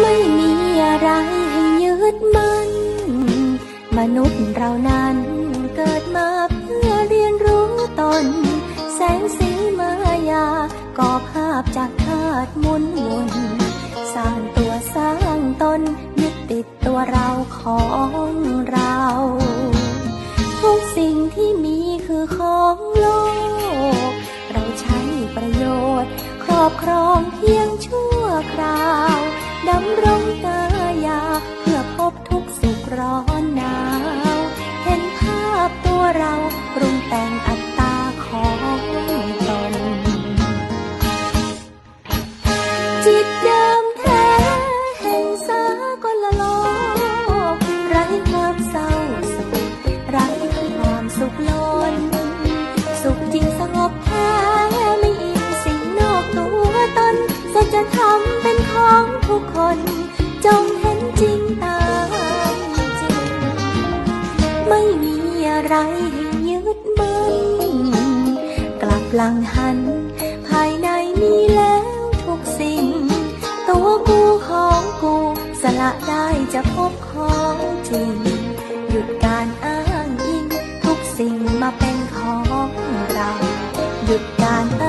ไม่มีอะไรให้ยึดมั่น มนุษย์เรานั้นเกิดมาเพื่อเรียนรู้ตน แสงสีมายาก่อภาพจากธาตุหมุนวนสร้างตัวสร้างตนยึดติดตัวเราของเรา ทุกสิ่งที่มีคือของโลก เราใช้ประโยชน์ ครอบครองเพียงชั่ว คราวดำรงกายาเพื่อพบทุกสุขร้อนหนาว เห็นภาพตัวเราปรุงแต่งอัตตาของตน จิตเดิมแท้แห่งสากลโลกไร้ความเศร้าโศกไร้ความสุขล้น สุขจริงสงบแท้ จธรรมเป็นของทุกคน จงเห็นจริงตามจริง ไม่มีอะไรให้ยึดมั่น กลับหลังหัน ภายในมีแล้วทุกสิ่ง ตัวกูของกู สละได้จะพบของจริง หยุดการอ้างอิง ทุกสิ่งมาเป็นของเรา หยุดการอ้